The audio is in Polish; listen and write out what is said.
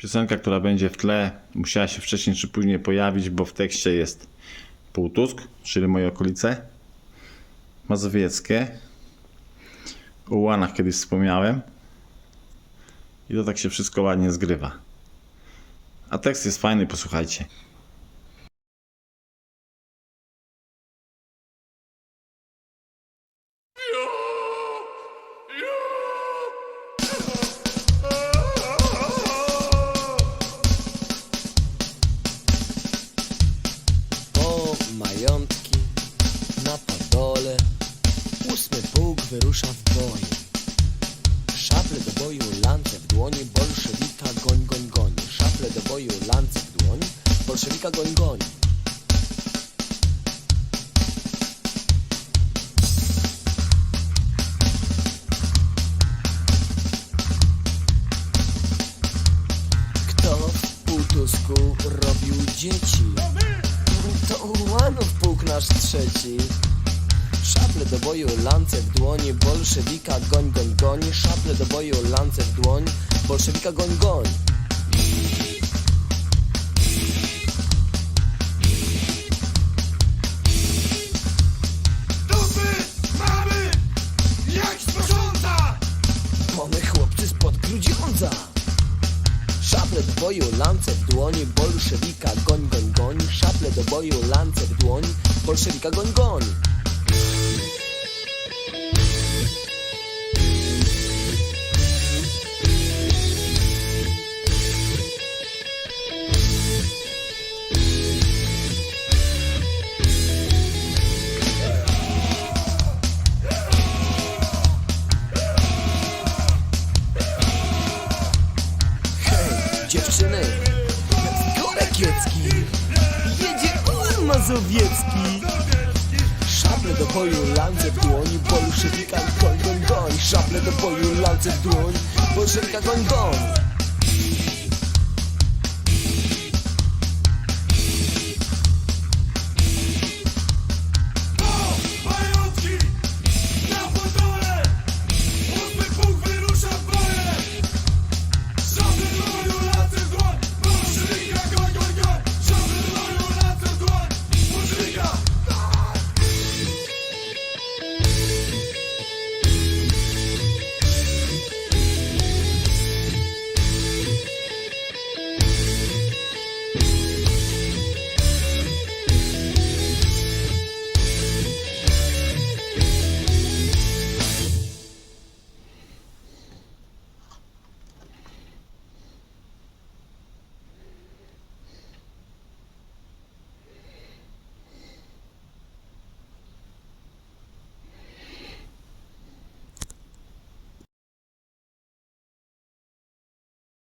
Piosenka, która będzie w tle, musiała się wcześniej czy później pojawić, bo w tekście jest Półtusk, czyli moje okolice, Mazowieckie, o Łanach kiedyś wspomniałem i to tak się wszystko ładnie zgrywa. A tekst jest fajny, posłuchajcie. Ósmy pułk wyrusza w boj Szable do boju, lance w dłoni Bolszewika goń, goń, goń. Szable do boju, lance w dłoni Bolszewika goń, goń. Kto w Półtusku robił dzieci? To ułanów pułk nasz trzeci Szable do boju, lance w dłoni Bolszewika goń, goń, goń. Szable do boju, lance w dłoń Bolszewika goń, goń. Dupy mamy jak sprząta! One chłopcy spod Grudziądza. Szable do boju, lance w dłoni Bolszewika goń, goń, goń. Szable do boju, lance w dłoń Bolszewika goń, goń dziewczyny Korekiecki Jedzie Ulan Mazowiecki Szable do boju, lance w dłoni Bolszewika goń, goń, goń. Szable do boju, lance w dłoń Bolszewika goń, goń